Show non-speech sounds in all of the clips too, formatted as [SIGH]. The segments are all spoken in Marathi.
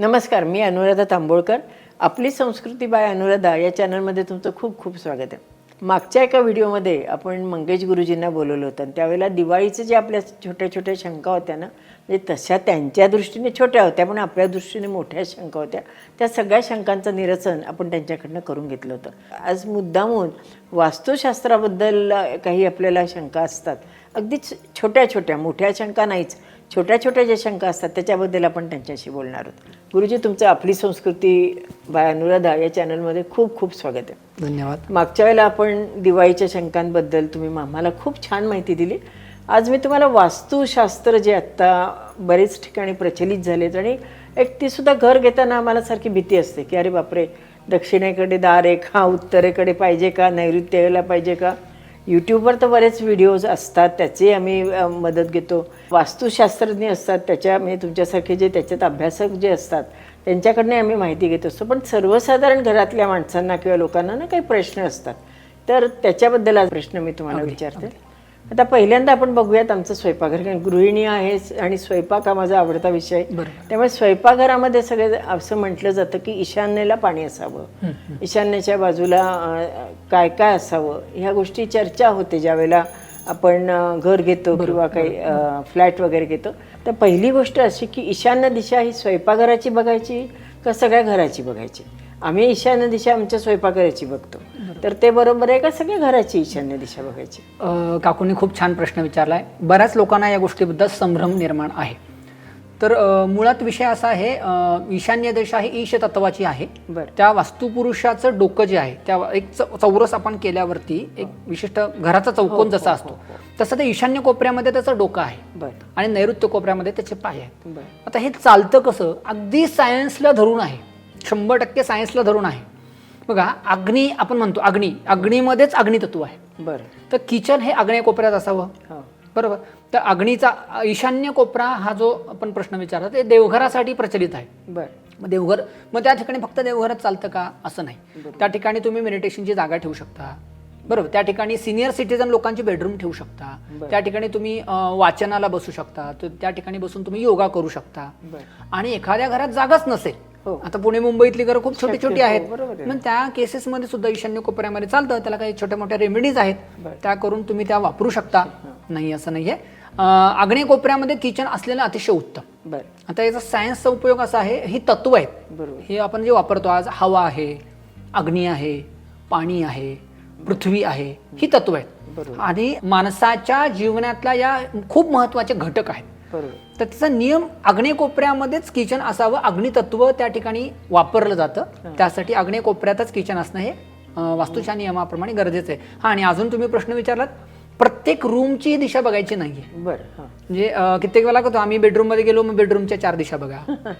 नमस्कार मी अनुराधा तांबोळकर. आपली संस्कृती बाय अनुराधा या चॅनलमध्ये तुमचं खूप खूप स्वागत आहे. मागच्या एका व्हिडिओमध्ये आपण मंगेश गुरुजींना बोलवलं होतं. आणि त्यावेळेला दिवाळीचं जे आपल्या छोट्या छोट्या शंका होत्या ना म्हणजे तशा त्यांच्या दृष्टीने छोट्या होत्या पण आपल्या दृष्टीने मोठ्या शंका होत्या. त्या सगळ्या शंकांचं निरसन आपण त्यांच्याकडनं करून घेतलं होतं. आज मुद्दामून वास्तुशास्त्राबद्दल काही आपल्याला शंका असतात. अगदीच छोट्या छोट्या मोठ्या शंका नाहीच छोट्या छोट्या ज्या शंका असतात त्याच्याबद्दल आपण त्यांच्याशी बोलणार आहोत. गुरुजी तुमचं आपली संस्कृती बाय अनुराधा या चॅनलमध्ये खूप खूप स्वागत आहे. धन्यवाद. मागच्या वेळेला आपण दिवाळीच्या शंकांबद्दल तुम्ही आम्हाला खूप छान माहिती दिली. आज मी तुम्हाला वास्तुशास्त्र जे आत्ता बरेच ठिकाणी प्रचलित झालेत आणि एक ती सुद्धा घर घेताना आम्हाला सारखी भीती असते की अरे बापरे दक्षिणेकडे दार आहे का? उत्तरेकडे पाहिजे का? नैऋत्येला पाहिजे का? यूट्यूबवर तर बरेच व्हिडिओज असतात त्याचे आम्ही मदत घेतो. वास्तुशास्त्रज्ञ असतात त्याच्या म्हणजे तुमच्यासारखे जे त्याच्यात अभ्यासक जे असतात त्यांच्याकडनं आम्ही माहिती घेत असतो. पण सर्वसाधारण घरातल्या माणसांना किंवा लोकांना ना काही प्रश्न असतात. तर त्याच्याबद्दल आज प्रश्न मी तुम्हाला विचारते. आता पहिल्यांदा आपण बघूयात आमचं स्वयंपाकघर कारण गृहिणी आहे आणि स्वयंपाक हा माझा आवडता विषय. त्यामुळे स्वयंपाकघरामध्ये सगळे असं म्हटलं जातं की ईशान्येला पाणी असावं. ईशान्येच्या बाजूला काय काय असावं? ह्या गोष्टी चर्चा होते ज्यावेळेला आपण अं, घर घेतो किंवा काही फ्लॅट वगैरे घेतो. तर पहिली गोष्ट अशी की ईशान्य दिशा ही स्वयंपाकघराची बघायची का सगळ्या घराची बघायची? आम्ही ईशान्य दिशा आमच्या स्वयंपाकघराची बघतो. तर ते बरोबर आहे का सगळ्या घराची ईशान्य दिशा बघायची? काकूंनी खूप छान प्रश्न विचारलाय. बऱ्याच लोकांना या गोष्टीबद्दल संभ्रम निर्माण आहे. तर मुळात विषय असा आहे ईशान्य देश आहे ईश तत्वाची आहे. बरं. त्या वास्तुपुरुषाचं डोकं जे आहे त्या एक चौ- चौरस आपण केल्यावरती एक विशिष्ट घराचा चौकोन जसा असतो. तसं ते ईशान्य कोपऱ्यामध्ये त्याचं डोकं आहे. बरं. आणि नैऋत्य कोपऱ्यामध्ये त्याचे पाय आहेत. बरं. आता हे चालतं कसं? अगदी सायन्सला धरून आहे. शंभर टक्के सायन्सला धरून आहे. बघा अग्नी आपण म्हणतो अग्नी. अग्नीमध्येच अग्नितत्व आहे. बरं. तर किचन हे आग्नेय कोपऱ्यात असावं. हो. बरोबर? तर अग्नीचा ईशान्य कोपरा हा जो आपण प्रश्न विचारला ते देवघरासाठी प्रचलित आहे. बरं. मग देवघर मग त्या ठिकाणी फक्त देवघरात चालतं का? असं नाही. त्या ठिकाणी तुम्ही मेडिटेशनची जागा ठेवू शकता. बरोबर? त्या ठिकाणी सिनियर सिटीजन लोकांची बेडरूम ठेवू शकता. त्या ठिकाणी तुम्ही वाचनाला बसू शकता. त्या ठिकाणी बसून तुम्ही योगा करू शकता. आणि एखाद्या घरात जागाच नसेल हो. आता पुणे मुंबईतली घरं खूप छोटी छोटी हो, आहेत. बरोबर आहे. मग त्या केसेसमध्ये सुद्धा ईशान्य कोपऱ्यामध्ये चालतं. त्याला काही छोट्या मोठ्या रेमेडीज आहेत. बरं. त्या करून तुम्ही त्या वापरू शकता. नाही असं नाहीये. अं, आग्नेय कोपऱ्यामध्ये किचन असलेलं अतिशय उत्तम. बरं. आता याचा सायन्सचा उपयोग असा आहे ही तत्व आहेत. बरोबर. हे आपण जे वापरतो आज हवा आहे अग्नी आहे पाणी आहे पृथ्वी आहे ही तत्व आहेत. बरोबर. आणि माणसाच्या जीवनातल्या या खूप महत्त्वाचे घटक आहेत. तर त्याचा नियम आग्नेय कोपऱ्यामध्येच किचन असावं अग्नितत्व त्या ठिकाणी वापरलं जातं. त्यासाठी आग्नेय कोपऱ्यातच किचन असणं हे वास्तूच्या नियमाप्रमाणे गरजेचं आहे. हा आणि अजून तुम्ही प्रश्न विचारलात प्रत्येक रूमची दिशा बघायची नाहीये. बरं हां. म्हणजे कित्येक वेळा करतो आम्ही बेडरूममध्ये गेलो मग बेडरूमच्या चार दिशा बघा.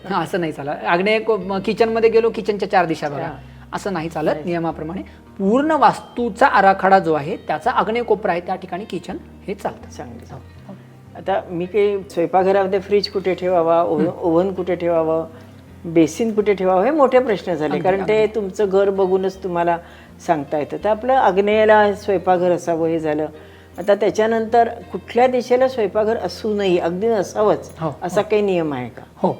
हा, असं नाही चालत. आग्नेय किचनमध्ये गेलो किचनच्या चार दिशा बघा. असं नाही चालत नियमाप्रमाणे. पूर्ण वास्तूचा आराखडा जो आहे त्याचा आग्नेय कोपरा आहे त्या ठिकाणी किचन हे चालतं. चांगलं. आता मी काही स्वयंपाकघरामध्ये फ्रीज कुठे ठेवावा ओव्हन कुठे ठेवावं बेसिन कुठे ठेवावं हे मोठे प्रश्न झाले. कारण ते तुमचं घर बघूनच तुम्हाला सांगता येतं. तर आपलं आग्नेयाला स्वयंपाकघर असावं हे झालं. आता त्याच्यानंतर कुठल्या दिशेला स्वयंपाकघर असू नये अगदी नसावंच हो, असा काही नियम आहे का? हो.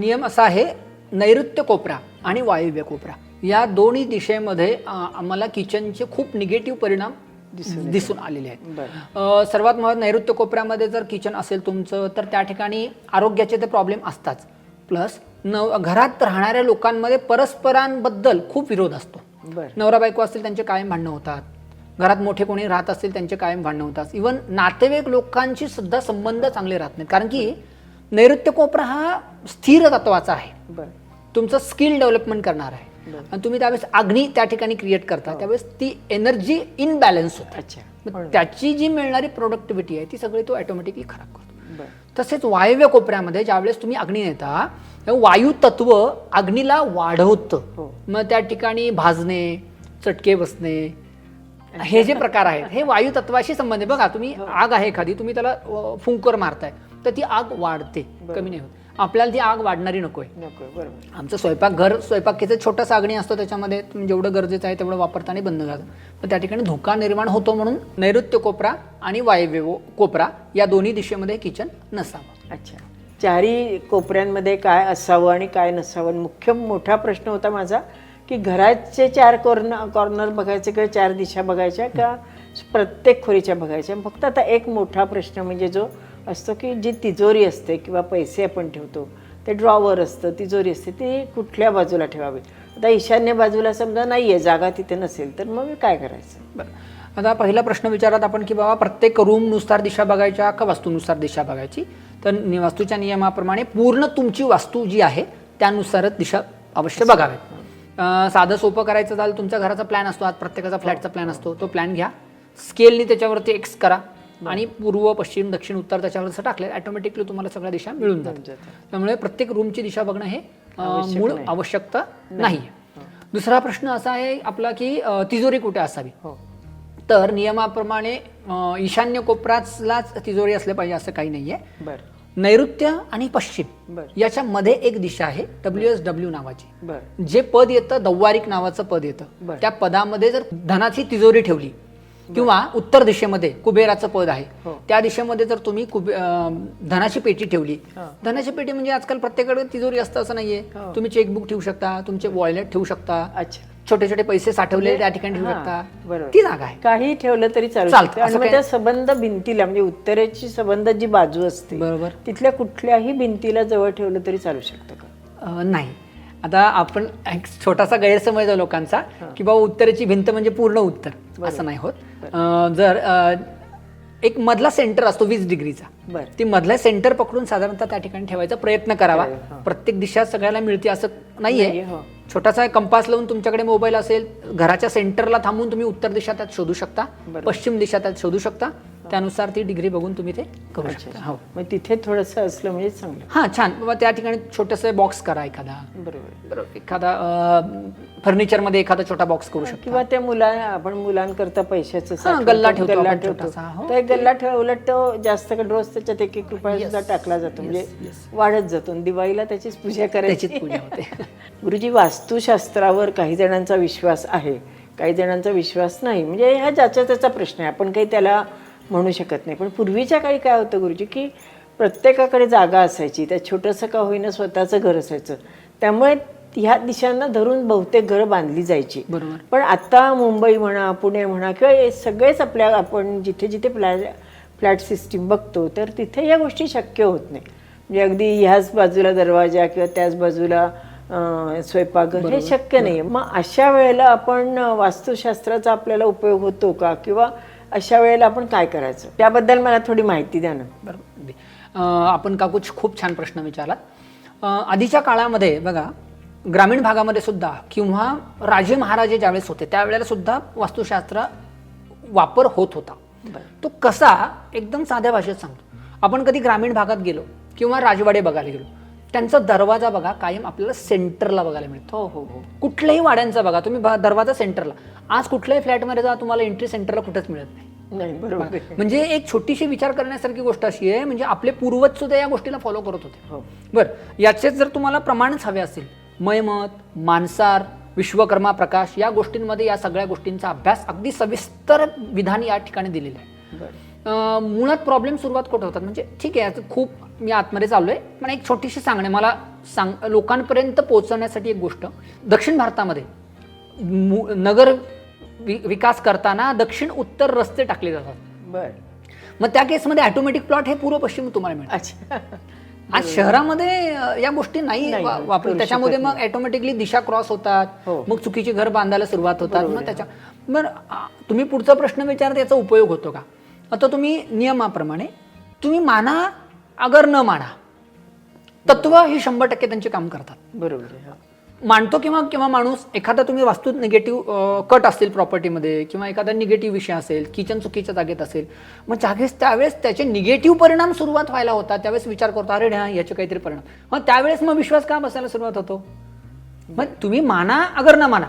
नियम असा आहे नैऋत्य कोपरा आणि वायव्य कोपरा. या दोन्ही दिशेमध्ये आम्हाला किचनचे खूप निगेटिव्ह परिणाम दिसून आलेले आहेत. सर्वात महत्त्वाचं नैऋत्य कोपऱ्यामध्ये जर किचन असेल तुमचं तर त्या ठिकाणी आरोग्याचे ते प्रॉब्लेम असतात. प्लस न घरात राहणाऱ्या लोकांमध्ये परस्परांबद्दल खूप विरोध असतो. नवरा बायको असतील त्यांचे कायम भांडणं होतात. घरात मोठे कोणी राहत असतील त्यांचे कायम भांडणं होतात. इवन नातेवाईक लोकांशी सुद्धा संबंध चांगले राहत नाहीत. कारण की नैऋत्य कोपरा हा स्थिर तत्वाचा आहे. तुमचं स्किल डेव्हलपमेंट करणार आहे. आणि तुम्ही त्यावेळेस अग्नी त्या ठिकाणी क्रिएट करता. त्यावेळेस ती एनर्जी इनबॅलन्स होते. अच्छा. त्याची जी मिळणारी प्रोडक्टिव्हिटी आहे ती सगळी तो ऑटोमॅटिकली खराब करतो. तसेच वायव्य कोपऱ्यामध्ये ज्यावेळेस तुम्ही अग्नी नेता वायू तत्व अग्नीला वाढवतं. हो. मग त्या ठिकाणी भाजणे चटके बसणे हे जे प्रकार आहेत हे वायू तत्वाशी संबंधित. बघा तुम्ही आग आहे एखादी तुम्ही त्याला फुंकर मारताय तर ती आग वाढते कमी नाही होत. आपल्याला ती आग वाढणारी नकोय. नको बरोबर. आमचं स्वयंपाक घर स्वयंपाकीचं छोटंसं अग्नी असतो त्याच्यामध्ये तुम्ही जेवढं गरजेचं आहे तेवढं वापरताना बंद झालं पण त्या ठिकाणी धोका निर्माण होतो म्हणून नैऋत्य कोपरा आणि वायव्य कोपरा या दोन्ही दिशेमध्ये किचन नसावं. अच्छा. चारी कोपऱ्यांमध्ये काय असावं आणि काय नसावं? मुख्य मोठा प्रश्न होता माझा की घराचे चार कॉर्नर कॉर्नर बघायचे किंवा चार दिशा बघायच्या का प्रत्येक खोलीच्या बघायच्या? फक्त आता एक मोठा प्रश्न म्हणजे जो असतो की जी तिजोरी असते किंवा पैसे आपण ठेवतो ते ड्रॉवर असतं तिजोरी असते ती कुठल्या बाजूला ठेवावी? आता ईशान्य बाजूला समजा नाही आहे जागा तिथे नसेल तर मग काय करायचं? बरं. आता पहिला प्रश्न विचारात आपण की बाबा प्रत्येक रूमनुसार दिशा बघायच्या का वास्तूनुसार दिशा बघायची. तर नि- वास्तूच्या नियमाप्रमाणे पूर्ण तुमची वास्तू जी आहे त्यानुसारच दिशा अवश्य बघाव्यात साधं सोपं करायचं झालं तुमच्या घराचा प्लॅन असतो आज प्रत्येकाचा फ्लॅटचा प्लॅन असतो तो प्लॅन घ्या. स्केलनी त्याच्यावरती एक्स करा. आणि पूर्व पश्चिम दक्षिण उत्तर त्याच्यावर जसं टाकलं ऑटोमॅटिकली तुम्हाला सगळ्या दिशा मिळून जातात. त्यामुळे प्रत्येक रूमची दिशा बघणं हे मूळ आवश्यकता नाही. दुसरा प्रश्न असा आहे आपला की तिजोरी कुठे असावी? हो. तर नियमाप्रमाणे ईशान्य कोपरालाच तिजोरी असले पाहिजे असं काही नाहीये. नैऋत्य आणि पश्चिम बरं. याच्यामध्ये एक दिशा आहे डब्ल्यू एस डब्ल्यू नावाची. जे पद येतं दव्वारिक नावाचं पद येतं. त्या पदामध्ये जर धनाची तिजोरी ठेवली किंवा उत्तर दिशेमध्ये कुबेराचं पद आहे. हो. त्या दिशेमध्ये जर तुम्ही कुबे धनाची पेटी ठेवली. धनाची पेटी म्हणजे आजकाल प्रत्येकाकडे तिजोरी असतं असं नाहीये. हो. तुम्ही चेकबुक ठेवू शकता तुमचे वॉलेट ठेवू शकता. छोटे छोटे पैसे साठवलेले त्या ठिकाणी ठेवू शकता. ती जागा आहे. काही ठेवलं तरी चालू चालतं, आणि त्या संबंध भिंतीला म्हणजे उत्तरेची संबंध जी बाजू असते बरोबर. तिथल्या कुठल्याही भिंतीला जवळ ठेवलं तरी चालू शकतं का? नाही. आता आपण एक छोटासा गैरसमज आहे लोकांचा की बाबा उत्तरेची भिंत म्हणजे पूर्ण उत्तर. असं नाही होत. अं, जर अं, एक मधला सेंटर असतो वीस डिग्रीचा बरं ती मधला सेंटर पकडून साधारणतः त्या ठिकाणी ठेवायचा प्रयत्न करावा हा. प्रत्येक दिशा सगळ्याला मिळते असं नाहीये नाहीये, हो. छोटासा कंपास लावून तुमच्याकडे मोबाईल असेल घराच्या सेंटरला थांबून तुम्ही उत्तर दिशा त्यात शोधू शकता बरोबर. पश्चिम दिशा त्यात शोधू शकता त्यानुसार ती डिग्री बघून तुम्ही ते करू शकता. हो. मग तिथे थोडंसं असलं म्हणजे चांगलं. हा छान. बाबा त्या ठिकाणी छोटस बॉक्स करा एखादा. बरोबर. बरोबर. एखादा फर्निचरमध्ये एखादा छोटा बॉक्स करू शकता. किंवा त्या मुला आपण मुलांकरता पैशाचं साठवतो, गल्ला ठेवतो गल्ला आपण ठेवतो. छोटासा, हो. तर एक गल्ला ठेव उलट तो जास्त का रोज त्याच्यात एक एक रुपया सुद्धा टाकला जातो. म्हणजे वाढत जातो. आणि दिवाळीला त्याचीच पूजा करायची. त्याचीच पूजा होते. [LAUGHS] गुरुजी वास्तुशास्त्रावर काही जणांचा विश्वास आहे. काही जणांचा विश्वास नाही. म्हणजे हा ज्याचा त्याचा प्रश्न आहे. आपण काही त्याला म्हणू शकत नाही. पण पूर्वीच्या काळी काय होतं गुरुजी की प्रत्येकाकडे जागा असायची. त्या छोटंसं का होईना स्वतःचं घर असायचं. त्यामुळे ह्या दिशांना धरून बहुतेक घरं बांधली जायची. बरोबर. पण आता मुंबई म्हणा पुणे म्हणा किंवा हे सगळेच आपल्या आपण जिथे जिथे फ्लॅट फ्लॅट सिस्टीम बघतो तर तिथे या गोष्टी शक्य होत नाही. म्हणजे अगदी ह्याच बाजूला दरवाजा किंवा त्याच बाजूला स्वयंपाकघर हे शक्य नाही. मग अशा वेळेला आपण वास्तुशास्त्राचा आपल्याला उपयोग होतो का? किंवा अशा वेळेला आपण काय करायचं? त्याबद्दल मला थोडी माहिती द्या ना. बरोबर आपण काकूच खूप छान प्रश्न विचारलात. आधीच्या काळामध्ये बघा ग्रामीण भागामध्ये सुद्धा किंवा राजे महाराजे ज्यावेळेस होते त्यावेळेला सुद्धा वास्तुशास्त्र वापर होत होता. तो कसा एकदम साध्या भाषेत सांगतो. आपण कधी ग्रामीण भागात गेलो किंवा राजवाडे बघायला गेलो त्यांचा दरवाजा बघा कायम आपल्याला सेंटरला बघायला मिळतो. हो हो हो. कुठल्याही वाड्यांचा बघा तुम्ही दरवाजा सेंटरला. आज कुठल्याही फ्लॅटमध्ये जा तुम्हाला एंट्री सेंटरला कुठंच मिळत नाही. नाही बरोबर. म्हणजे एक छोटीशी विचार करण्यासारखी गोष्ट अशी आहे म्हणजे आपले पूर्वज सुद्धा या गोष्टीला फॉलो करत होते. हो. बरं याचेच जर तुम्हाला प्रमाणच हवे असेल मयमत मानसार विश्वकर्मा प्रकाश या गोष्टींमध्ये या सगळ्या गोष्टींचा अभ्यास अगदी सविस्तर विधान या ठिकाणी दिलेलं आहे. मुळात प्रॉब्लेम सुरुवात कुठं होतात? म्हणजे ठीक आहे खूप मी आतमध्ये चाललोय. पण एक छोटीशी सांगणे मला सांग लोकांपर्यंत पोहोचवण्यासाठी एक गोष्ट. दक्षिण भारतामध्ये नगर वि- विकास करताना दक्षिण उत्तर रस्ते टाकले जातात. बरं. मग त्या केसमध्ये ऑटोमॅटिक प्लॉट हे पूर्व पश्चिम तुम्हाला मिळतात आज शहरामध्ये या गोष्टी नाही वापर त्याच्यामध्ये मग ऑटोमॅटिकली दिशा क्रॉस होतात. हो. मग चुकीची घर बांधायला सुरुवात होतात. मग त्याच्या आ, तुम्ही पुढचा प्रश्न विचारता याचा उपयोग होतो का? आता तुम्ही नियमाप्रमाणे तुम्ही माना अगर न माना तत्व ही शंभर टक्के त्यांचे काम करतात. बरोबर. मानतो किंवा किंवा माणूस एखादा तुम्ही वास्तू निगेटिव्ह कट असतील प्रॉपर्टीमध्ये किंवा एखादा निगेटिव्ह विषय असेल किचन चुकीच्या जागेत असेल मग जागेस त्यावेळेस त्याचे निगेटिव्ह परिणाम सुरुवात व्हायला होतात त्यावेळेस विचार करतो अरे ह्या याचे काहीतरी परिणाम. मग त्यावेळेस मग विश्वास का बसायला सुरुवात होतो? मग तुम्ही माना अगर न माना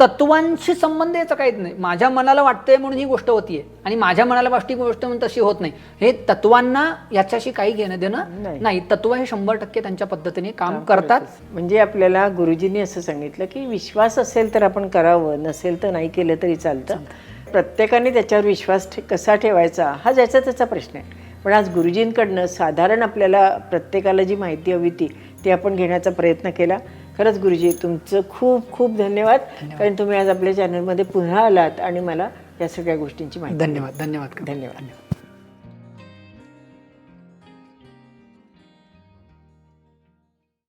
तत्वांशी संबंध याचा काहीच नाही. माझ्या मनाला वाटतंय म्हणून ही गोष्ट होतीये. आणि माझ्या मनाला वाटती गोष्ट म्हणून तशी होत नाही. हे तत्वांना याच्याशी काही घेणं देणं नाही. तत्व हे शंभर टक्के त्यांच्या पद्धतीने काम करतात. म्हणजे आपल्याला गुरुजींनी असं सांगितलं की विश्वास असेल तर आपण करावं नसेल तर नाही केलं तरी चालतं. प्रत्येकाने त्याच्यावर विश्वास कसा ठेवायचा हा ज्याचा त्याचा प्रश्न आहे. पण आज गुरुजींकडनं साधारण आपल्याला प्रत्येकाला जी माहिती हवी ती ती आपण घेण्याचा प्रयत्न केला. खरंच गुरुजी तुमचं खूप खूप धन्यवाद. कारण तुम्ही आज आपल्या चॅनलमध्ये पुन्हा आलात आणि मला या सगळ्या गोष्टींची माहिती धन्यवाद धन्यवाद. धन्यवाद.